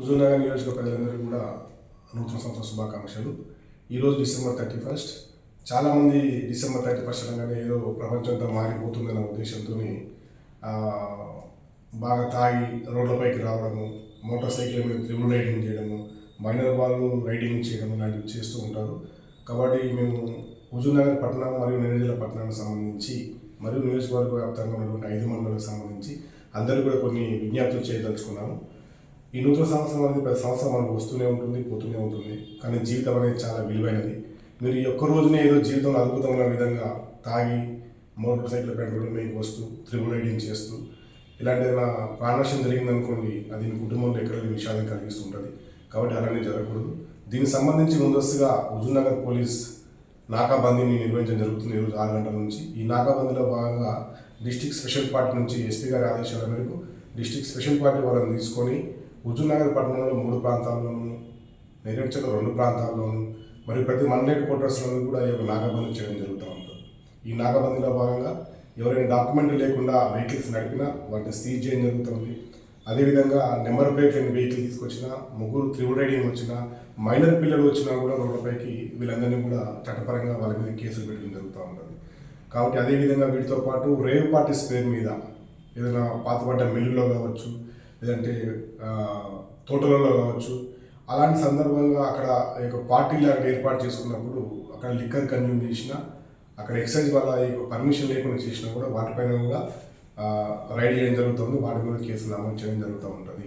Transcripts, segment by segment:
హుజూర్నగర్ నియోజక ప్రజలందరికీ కూడా నూతన సంవత్సర శుభాకాంక్షలు. ఈరోజు డిసెంబర్ థర్టీ ఫస్ట్. చాలామంది డిసెంబర్ థర్టీ ఫస్ట్ అనగానే ఏదో ప్రపంచంతో మారిపోతుందన్న ఉద్దేశంతో బాగా తాగి రోడ్లపైకి రావడము మోటార్ సైకిల్ మీద త్రిబుల్ రైడింగ్ చేయడము మైనర్ వాళ్ళు రైడింగ్ చేయడం లాంటివి చేస్తూ ఉంటారు. కాబట్టి మేము హుజూర్నగర్ పట్టణం మరియు నెల్లూరు పట్టణానికి సంబంధించి మరియు నియోజకవర్గ వ్యాప్తంగా ఉన్నటువంటి ఐదు మండలాలకు సంబంధించి అందరూ కూడా కొన్ని విజ్ఞప్తులు చేయదలుచుకున్నాము. ఈ నూతన సంవత్సరం అనేది ప్రతి సంవత్సరం మనకు వస్తూనే ఉంటుంది పోతూనే ఉంటుంది. కానీ జీవితం అనేది చాలా విలువైనది. మీరు ఈ ఒక్క రోజునే ఏదో జీవితంలో అద్భుతమైన విధంగా తాగి మోటార్ సైకిల్ పైన మీకు వస్తూ త్రిబుల్ రైడింగ్ చేస్తూ ఇలాంటి ఏదైనా ప్రాణనష్టం జరిగిందనుకోండి అది మీ కుటుంబంలో ఎక్కడ విషాదం కలిగిస్తుంటుంది కాబట్టి అలానే జరగకూడదు. దీనికి సంబంధించి ముందస్తుగా హుజూర్నగర్ పోలీస్ నాకాబందీని నిర్వహించడం జరుగుతుంది ఈరోజు ఆరు గంటల నుంచి. ఈ నాకాబందీలో భాగంగా డిస్టిక్ స్పెషల్ పార్టీ నుంచి ఎస్పీ గారి ఆదేశాల మేరకు డిస్టిక్ స్పెషల్ పార్టీ వాళ్ళని తీసుకొని హుజూర్నగర్ పట్టణంలో మూడు ప్రాంతాల్లోనూ నెరవేర్చలో రెండు ప్రాంతాల్లోనూ మరియు ప్రతి మండలేట్ క్వార్టర్స్లోనూ కూడా ఈ యొక్క నాగబందీ చేయడం జరుగుతూ ఉంటుంది. ఈ నాగబందీలో భాగంగా ఎవరైనా డాక్యుమెంట్ లేకుండా వెహికల్స్ నడిపినా వాటిని సీజ్ చేయడం జరుగుతుంది. అదేవిధంగా నెంబర్ ప్లేట్ లేని వెహికల్ తీసుకొచ్చినా ముగ్గురు త్రిబుల్ రైడింగ్ వచ్చినా మైనర్ పిల్లలు వచ్చినా కూడా రోడ్లపైకి వీళ్ళందరినీ కూడా చట్టపరంగా వాళ్ళ మీద కేసులు పెట్టడం జరుగుతూ ఉంటుంది. కాబట్టి అదేవిధంగా వీటితో పాటు రేవ్ పార్టీస్ పేరు మీద ఏదైనా పాతపడ్డ మిల్లులో కావచ్చు లేదంటే తోటలలో కావచ్చు. అలాంటి సందర్భంగా అక్కడ ఈ యొక్క పార్టీ లాంటి ఏర్పాటు చేసుకున్నప్పుడు అక్కడ లిక్కర్ కన్జ్యూమ్ చేసినా అక్కడ ఎక్సైజ్ వల్ల పర్మిషన్ లేకుండా చేసినా కూడా వాటిపైన కూడా రైడ్ చేయడం జరుగుతుంది. వాటి మీద కేసులు నమోదు చేయడం జరుగుతూ ఉంటుంది.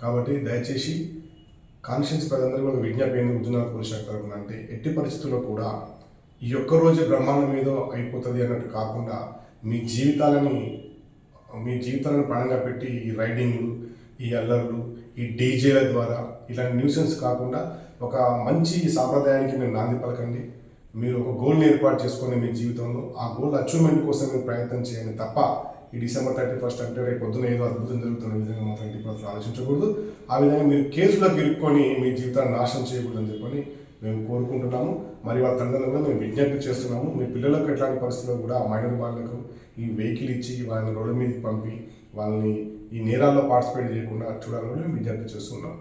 కాబట్టి దయచేసి కాన్షియన్స్ ప్రజలందరూ కూడా విజ్ఞాపన ఏంది పోలీస్ శాఖ అంటే ఎట్టి పరిస్థితుల్లో కూడా ఈ ఒక్క రోజు బ్రహ్మాండం మీద అయిపోతుంది అన్నట్టు కాకుండా మీ జీవితాలని మీ జీవితాలను పణంగా పెట్టి ఈ రైడింగ్లు ఈ అల్లర్లు ఈ డీజేల ద్వారా ఇలాంటి న్యూసెన్స్ కాకుండా ఒక మంచి సాంప్రదాయానికి మీరు నాంది పలకండి. మీరు ఒక గోల్ని ఏర్పాటు చేసుకొని మీ జీవితంలో ఆ గోల్ అచీవ్మెంట్ కోసం మీరు ప్రయత్నం చేయండి తప్ప ఈ డిసెంబర్ థర్టీ ఫస్ట్ అంటే రేపు పొద్దున ఏదో అద్భుతం జరుగుతున్న విధంగా మాత్రం ఇంటి పరిస్థితులు ఆలోచించకూడదు. ఆ విధంగా మీరు కేసులో ఇరుక్కొని మీ జీవితాన్ని నాశనం చేయకూడదని చెప్పని మేము కోరుకుంటున్నాము. మరి వాళ్ళ తల్లిదండ్రులు మేము విజ్ఞప్తి చేస్తున్నాము. మీ పిల్లలకు ఎట్లాంటి పరిస్థితుల్లో కూడా మైనర్ వాళ్ళకు ఈ వెహికల్ ఇచ్చి వాళ్ళని రోడ్డు మీదకి పంపి వాళ్ళని ఈ నేరాల్లో పార్టిసిపేట్ చేయకుండా చూడాలని మేము విజ్ఞప్తి చేస్తున్నాము.